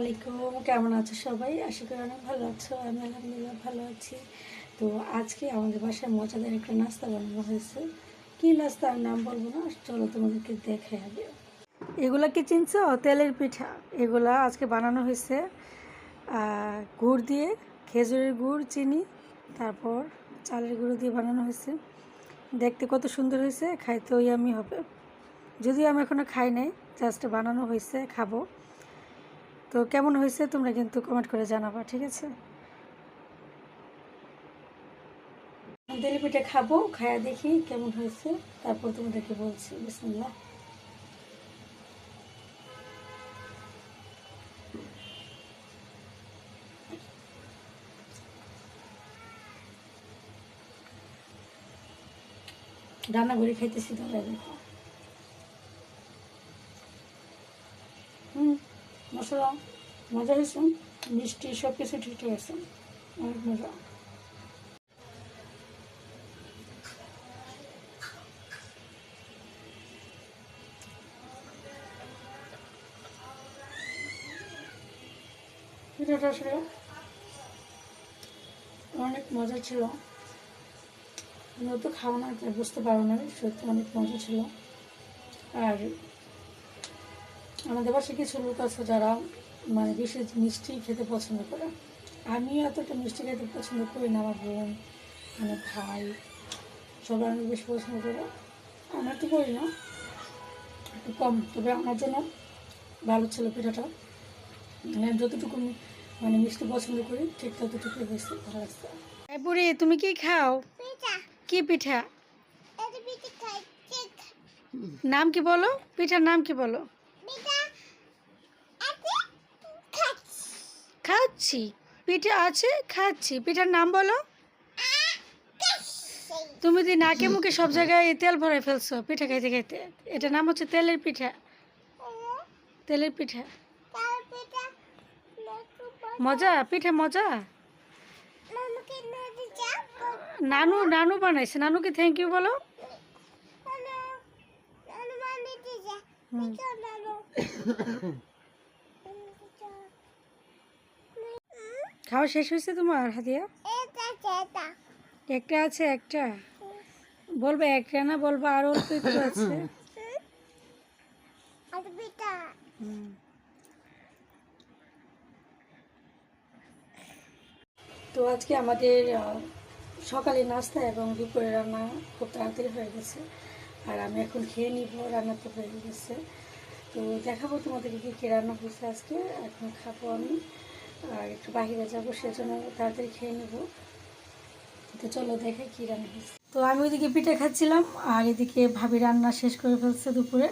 আলাইকুম কেমন আছো সবাই? আশা করি অনেক ভালো আছো। আমি আলহামদুলিল্লাহ ভালো আছি। তো আজকে আমাদের বাসায় মজাদার একটা নাস্তা বানানো হয়েছে। কি নাস্তার নাম বলব না? চলো তোমাদেরকে দেখে আগে। এগুলা কি চিনছো? তেলের পিঠা। এগুলা আজকে বানানো হয়েছে গুড় দিয়ে, খেজুরের গুড়, চিনি, তারপর চালের গুঁড়ো দিয়ে বানানো হয়েছে। দেখতে কত সুন্দর হয়েছে, খাইতেও আমি হবে। যদিও আমি এখনও খাই নাই জাস্ট বানানো হয়েছে, খাব। তো কেমন হয়েছে তোমরা কিন্তু কমেন্ট করে জানাবা, ঠিক আছে? তেলি পিঠে খাব, খায়া দেখি কেমন হয়েছে, তারপর তোমাদেরকে বলছি, বিসমিল্লাহ। রান্না করে খাইতেছি তোমরা দেখো হুম মশলা, মজা হয়েছে, মিষ্টি সব কিছু ঠিকঠাক আছে, অনেক মজা। আসলে অনেক মজা ছিল। আমি তো খাওয়া না, বুঝতে পারো না, সত্যি অনেক মজা ছিল। আর আমাদের বাসায় কিছু লোক আছে যারা মানে বেশি মিষ্টি খেতে পছন্দ করে। আমিও এতটা মিষ্টি খেতে পছন্দ করি না আমার বোন মানে ভাই সবাই আমি বেশি পছন্দ করে। আমার তো করি না একটু কম। তবে আমার জন্য ভালো ছিল পিঠাটা। মানে আমি যতটুকু মানে মিষ্টি পছন্দ করি ঠিক ততটুকু হয়েছে ভালো লাগছে। বুড়ি তুমি কি খাও? কি পিঠা? নাম কি বলো? পিঠার নাম কি বলো? খাচ্ছি। পিঠা আছে? খাচ্ছি। পিঠার নাম বলো। তুমি দি নাকে মুখে সব জায়গায় তেল ভরে ফেলছো পিঠা খাইতে খাইতে এটা নাম হচ্ছে তেলের পিঠা। তেলের পিঠা। মজা? পিঠা মজা? নানু নানু বানাইছে। নানুকে থ্যাংক ইউ বলো। হুম। খাওয়া শেষ হয়েছে তোমার, হাতিয়া? একটা আছে, একটা? বলবে একটা না, বলব আরও আছে। তো আজকে আমাদের সকালে নাস্তা এবং দুপুরে রান্না খুব তাড়াতাড়ি হয়ে গেছে। আর আমি এখন খেয়ে নিব, রান্না তো হয়ে গেছে। তো দেখাবো তোমাদেরকে কী রান্না হয়েছে আজকে। এখন খাব আমি। আর একটু বাহিরে যাব, সেজন্য তাড়াতাড়ি খেয়ে নেব। তো চলো দেখে কী রান্না হয়েছে। তো আমি ওইদিকে পিঠে খাচ্ছিলাম, আর এদিকে ভাবি রান্না শেষ করে ফেলছে দুপুরে।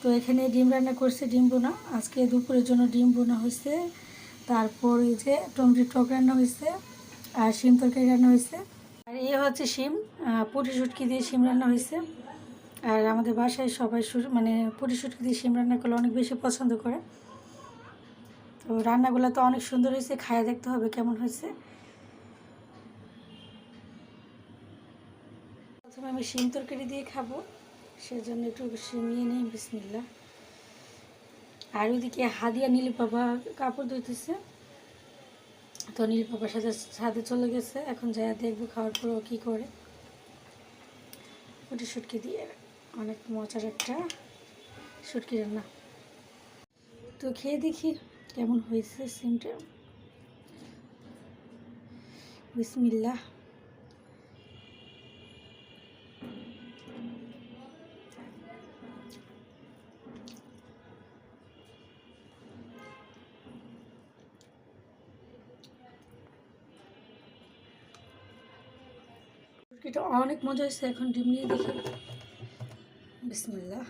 তো এখানে ডিম রান্না করছে ডিম বোনা। আজকে দুপুরের জন্য ডিম বোনা হয়েছে। তারপর এই যে টমেটো টক রান্না হয়েছে, আর শিম তরকারি রান্না হয়েছে। আর এই হচ্ছে শিম পুঁটি শুটকি দিয়ে শিম রান্না হয়েছে। আর আমাদের বাসায় সবাই মানে পুঁটি শুটকি দিয়ে শিম রান্না করলে অনেক বেশি পছন্দ করে। তো রান্নাগুলো তো অনেক সুন্দর হয়েছে, খায়া দেখতে হবে কেমন হয়েছে। প্রথমে আমি শিম তরকারি দিয়ে খাব, সেজন্য একটু শিম নিয়ে নিই বিসমিল্লা আর ওইদিকে হাদিয়া নীল বাবা কাপড় ধুইতেছে। তো নীল বাবার সাথে সাথে চলে গেছে, এখন যাই দেখব খাওয়ার পর ও কী করে। ওটি শুটকি দিয়ে, অনেক মজার একটা শুটকি রান্না। তো খেয়ে দেখি কেমন হয়েছে সিমটা বিসমিল্লাহ। এটা অনেক মজা হয়েছে এখন ডিম নিয়ে দেখি। বিসমিল্লাহ।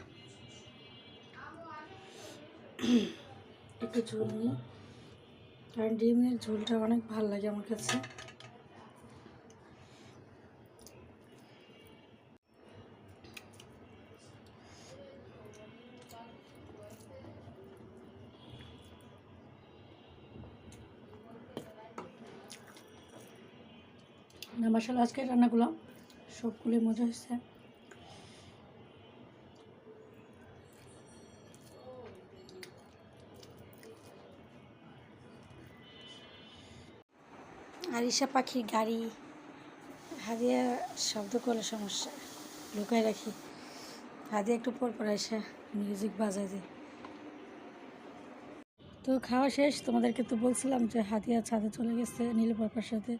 একটু ঝোল নিই। কারণ ডিমের ঝোলটা অনেক ভালো লাগে আমার কাছে। না মাসাল আজকের রান্নাগুলো সবগুলোই মজা হয়েছে। আর ঈশা পাখির গাড়ি। হাদিয়া শব্দ করলে সমস্যা। লুকায় রাখি। হাদিয়া একটু পর পর এসে মিউজিক বাজায় দেয়। তো খাওয়া শেষ, তোমাদেরকে তো বলছিলাম যে হাদিয়া ছাদে চলে গেছে নীল পাপার সাথে।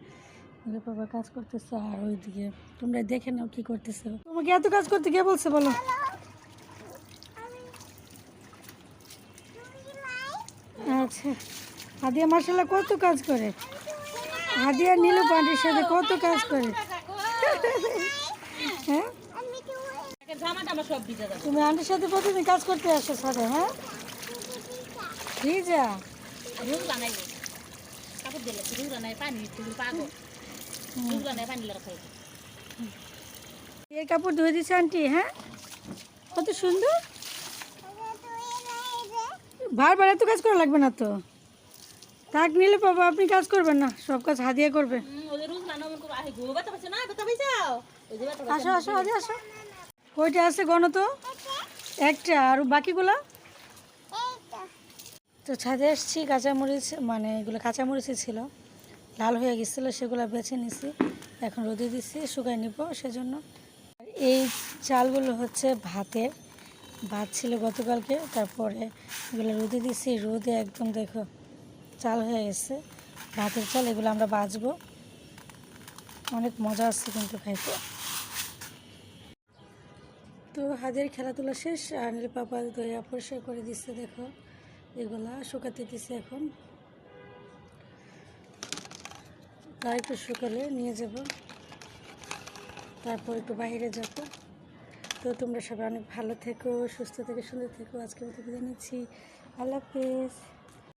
নীল পাপা কাজ করতেছে আর ওইদিকে। তোমরা দেখে নাও কি করতেছে। তোমাকে এত কাজ করতে কে বলছে বলো? আচ্ছা। হাদিয়া মার্শাল্লাহ কত কাজ করে। হাদিয়া নীলু পান্ডির সাথে কত কাজ করে। হ্যাঁ? তুমি আন্টির সাথে প্রতিদিন কাজ করতে আসো সাথে হ্যাঁ? ভিজা। এই কাপড় ধুয়ে দিছে আন্টি হ্যাঁ? কত সুন্দর। বারবার এত কাজ করা লাগবে না তো। থাক নিলে বাবা আপনি কাজ করবেন না সব কাজ হাদিয়া করবে। আসো আসো হাদিয়া আসো। কয়টা আছে গণ তো। একটা আর বাকিগুলো? তো ছাদে এসছি কাঁচামরিচ মানে এগুলো কাঁচামরিচই ছিল। লাল হয়ে গেছিল সেগুলো বেছে নিছি। এখন রোদে দিচ্ছি শুকাই নিব সেজন্য। এই চালগুলো হচ্ছে ভাতের। ভাত ছিল গতকালকে তারপরে এগুলো রোদে দিচ্ছি রোদে একদম দেখো চাল হয়ে গেছে। ভাতের চাল, এগুলো আমরা বাজবো অনেক মজা আসছে কিন্তু খাইতে। তো হাতের খেলাধুলা শেষ, আর পাপা দইয়া পরিষ্কার করে দিচ্ছে দেখো, এগুলা শুকাতে দিচ্ছে এখন। তার একটু শুকালে নিয়ে যাব। তারপর একটু বাইরে যাব। তো তোমরা সবাই অনেক ভালো থেকো, সুস্থ থেকে, সুন্দর থেকো। আজকে মতো বিদায় নিচ্ছি। আল্লাহ হাফেজ।